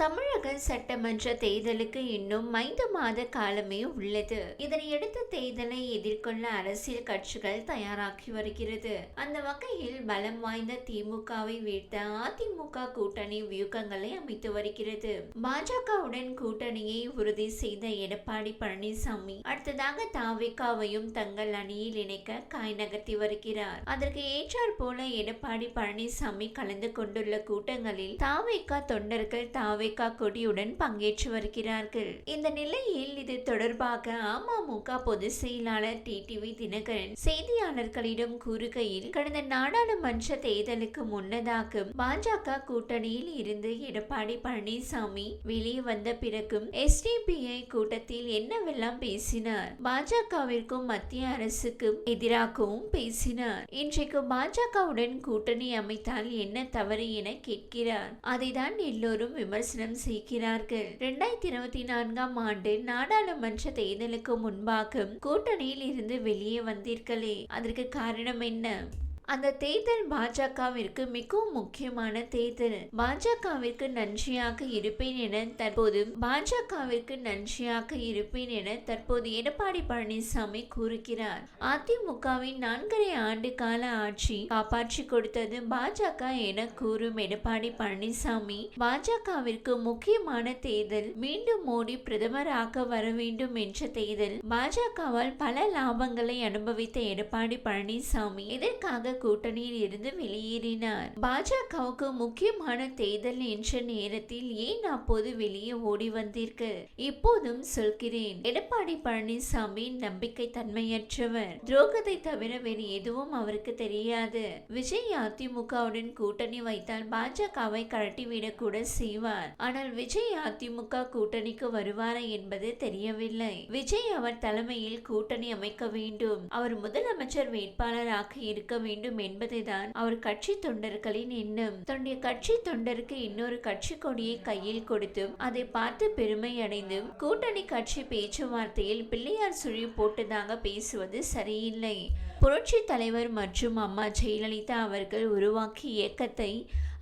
தமிழக சட்டமன்ற தேர்தலுக்கு இன்னும் ஐந்து மாத காலமே உள்ளது. இதனையடுத்து தேர்தலை எதிர்கொள்ள அரசியல் கட்சிகள் தயாராகி வருகிறது. அந்த வகையில் பலம் வாய்ந்த திமுகவை வீழ்த்த அதிமுக கூட்டணி வியூகங்களை அமைத்து வருகிறது. பாஜகவுடன் கூட்டணியை உறுதி செய்த எடப்பாடி பழனிசாமி அடுத்ததாக தாவிகாவையும் தங்கள் அணியில் இணைக்க காய் நகர்த்தி வருகிறார். அதற்கு ஏற்றாற் போல எடப்பாடி பழனிசாமி கலந்து கொண்டுள்ள கூட்டங்களில் தாவிகா தொண்டர்கள் தாவே தாவேகா கொடியுடன் பங்கேற்று வருகிறார்கள். இந்த நிலையில் இது தொடர்பாக அமமுக பொதுச் செயலாளர் டிடிவி தினகரன் செய்தியாளர்களிடம் கூறுகையில் கடந்த நாடாளுமன்ற தேர்தலுக்கு முன்னதாக பாஜக கூட்டணியில் இருந்து எடப்பாடி பழனிசாமி வெளியே வந்த பிறகும் எஸ்டிபிஐ கூட்டத்தில் என்னவெல்லாம் பேசினார்? பாஜகவிற்கும் மத்திய அரசுக்கும் எதிராகவும் பேசினார். இன்றைக்கு பாஜகவுடன் கூட்டணி அமைத்தால் என்ன தவறு என கேட்கிறார். அதைதான் எல்லோரும் விமர்சனம் செய்கிறார்கள் இரண்டாயிரத்தி இருபத்தி நான்காம் ஆண்டு நாடாளுமன்ற தேர்தலுக்கு முன்பாக கூட்டணியில் இருந்து வெளியே வந்தீர்களே. அதற்கு காரணம் என்ன? அந்த தேர்தல் பாஜகவிற்கு மிகவும் முக்கியமான தேர்தல். பாஜகவிற்கு நன்றியாக இருப்பேன் என தற்போது பாஜகவிற்கு நன்றியாக இருப்பேன் என தற்போது எடப்பாடி பழனிசாமி கூறுகிறார். அதிமுகவின் நான்கரை ஆண்டு கால ஆட்சி காப்பாற்றி கொடுத்தது பாஜக என கூறும் எடப்பாடி பழனிசாமி. பாஜகவிற்கு முக்கியமான தேர்தல் மீண்டும் மோடி பிரதமராக வர வேண்டும் என்ற தேர்தல். பாஜகவால் பல லாபங்களை அனுபவித்த எடப்பாடி பழனிசாமி இதற்காக கூட்டணியில் இருந்து வெளியேறினார். பாஜகவுக்கு முக்கியமான தேர்தல் என்ற நேரத்தில் ஏன் அப்போது வெளியே ஓடி வந்தீர்கள்? இப்போதும் சொல்கிறேன் எடப்பாடி பழனிசாமி நம்பிக்கை தன்மையற்றவர் துரோகத்தை தவிர வேறு எதுவும் அவருக்கு தெரியாது. விஜய் அதிமுகவுடன் கூட்டணி வைத்தால் பாஜகவை கழட்டிவிடக் கூட செய்வார். ஆனால் விஜய் அதிமுக கூட்டணிக்கு வருவாரா என்பது தெரியவில்லை. விஜய் அவர் தலைமையில் கூட்டணி அமைக்க வேண்டும். அவர் முதலமைச்சர் வேட்பாளராக இருக்க வேண்டும் வேண்டும் என்பதுதான் அவர் கட்சி தொண்டர்களின் எண்ணம். தன்னுடைய கட்சி தொண்டருக்கு இன்னொரு கட்சி கொடியை கையில் கொடுத்தும் அதை பார்த்து பெருமை அடைந்தும் கூட்டணி கட்சி பேச்சுவார்த்தையில் பிள்ளையார் சுழி போட்டதாக பேசுவது சரியில்லை. புரட்சி தலைவர் மற்றும் அம்மா ஜெயலலிதா அவர்கள் உருவாக்கிய இயக்கத்தை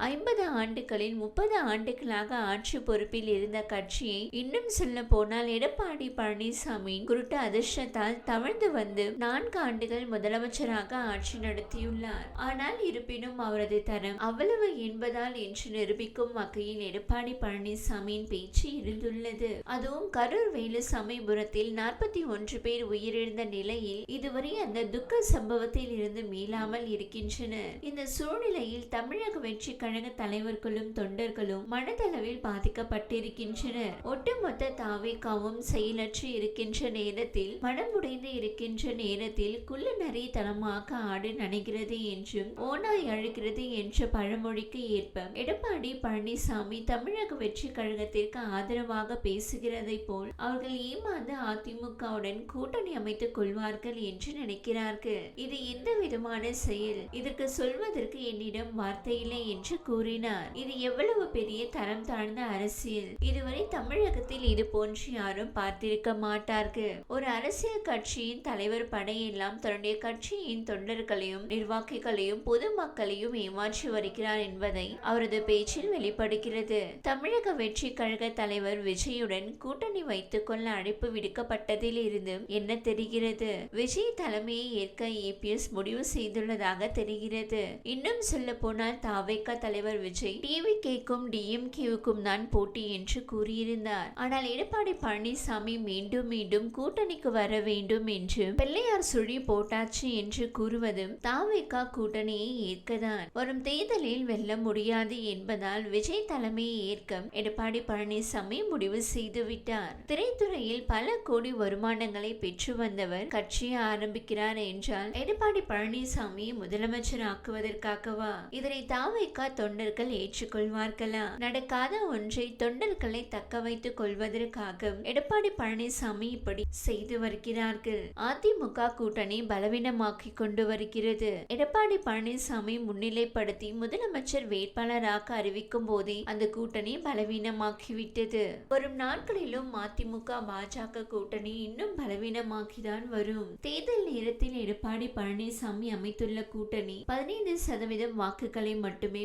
ஐம்பது ஆண்டுகளில் முப்பது ஆண்டுகளாக ஆட்சி பொறுப்பில் இருந்த கட்சியை இன்னும் சொல்ல போனால் எடப்பாடி பழனிசாமி குருட்டு அதிர்ஷ்டத்தால் தவழ்ந்து வந்து நான்கு ஆண்டுகள் முதலமைச்சராக ஆட்சி நடத்தியுள்ளார். ஆனால் இருப்பினும் அவரது தரம் அவ்வளவு என்பதால் என்று நிரூபிக்கும் வகையில் எடப்பாடி பழனிசாமியின் பேச்சு இருந்துள்ளது. அதுவும் கரூர் வேலுசாமிபுரத்தில் நாற்பத்தி ஒன்று பேர் உயிரிழந்த நிலையில் இதுவரை அந்த துக்க சம்பவத்தில் இருந்து மீளாமல் இருக்கின்றனர். இந்த சூழ்நிலையில் தமிழக வெற்றி கழக தலைவர்களும் தொண்டர்களும் மனதளவில் பாதிக்கப்பட்டிருக்கின்றனர். ஒட்டுமொத்த தாவேக்காவும் செயலற்று இருக்கின்ற நேரத்தில் மனமுடைந்து இருக்கின்ற நேரத்தில் குள்ள நரித்தனமாக ஆடு நனைகிறது என்றும் ஓனாய் அழுகிறது என்ற பழமொழிக்கு ஏற்ப எடப்பாடி பழனிசாமி தமிழக வெற்றி கழகத்திற்கு ஆதரவாக பேசுகிறதை போல் அவர்கள் ஏமாந்து அதிமுகவுடன் கூட்டணி அமைத்துக் கொள்வார்கள் என்று நினைக்கிறார்கள். இது எந்த விதமான செயல்? இதற்கு சொல்வதற்கு என்னிடம் வார்த்தை இல்லை என்று கூறினார். இது எவ்வளவு பெரிய தரம் தாழ்ந்த அரசியல். இதுவரை தமிழகத்தில் இது போன்று யாரும் பார்த்திருக்க மாட்டார்கள். ஒரு அரசியல் கட்சியின் தலைவர் படையெல்லாம் தன்னுடைய கட்சியின் தொண்டர்களையும் நிர்வாகிகளையும் பொதுமக்களையும் ஏமாற்றி வருகிறார் என்பதை அவரது பேச்சில் வெளிப்படுகிறது. தமிழக வெற்றி கழக தலைவர் விஜயுடன் கூட்டணி வைத்துக் கொள்ள அழைப்பு விடுக்கப்பட்டதில் இருந்து என்ன தெரிகிறது? விஜய் தலைமையை ஏற்க ஏபிஎஸ் முடிவு செய்துள்ளதாக தெரிகிறது. இன்னும் சொல்ல போனால் தாவேக்கா தலைவர் விஜய் டிவி கேக்கும் டிஎம்கேவுக்கும் தான் போட்டி என்று கூறியிருந்தார். ஆனால் எடப்பாடி பழனிசாமி மீண்டும் மீண்டும் கூட்டணிக்கு வர வேண்டும் என்று பிள்ளையார் சுழி போட்டாச்சு என்று கூறுவதும் தாவேக்கா கூட்டணியை ஏற்கதான். வரும் தேர்தலில் வெல்ல முடியாது என்பதால் விஜய் தலைமையை ஏற்க எடப்பாடி பழனிசாமி முடிவு செய்துவிட்டார் திரைத்துறையில் பல கோடி வருமானங்களை பெற்று வந்தவர் கட்சியை ஆரம்பிக்கிறார் என்றால் எடப்பாடி பழனிசாமி முதலமைச்சர் ஆக்குவதற்காகவா இதனை தாவைக்கா தொண்டர்கள் ஏற்றுக்கொள்வார்களா? நடக்காத ஒன்றை தொண்டர்களை தக்க வைத்துக் கொள்வதற்காக எடப்பாடி பழனிசாமி இப்படி செய்து வருகிறார்கள். அதிமுக கூட்டணி பலவீனமாக்கி கொண்டு வருகிறது. எடப்பாடி பழனிசாமி முன்னிலைப்படுத்தி முதலமைச்சர் வேட்பாளராக அறிவிக்கும் போதே அந்த கூட்டணி பலவீனமாக்கிவிட்டது. வரும் நாட்களிலும் அதிமுக பாஜக கூட்டணி இன்னும் பலவீனமாக்கிதான் வரும். தேர்தல் நேரத்தில் எடப்பாடி பழனிசாமி அமைத்துள்ள கூட்டணி பதினைந்து சதவீதம் வாக்குகளை மட்டுமே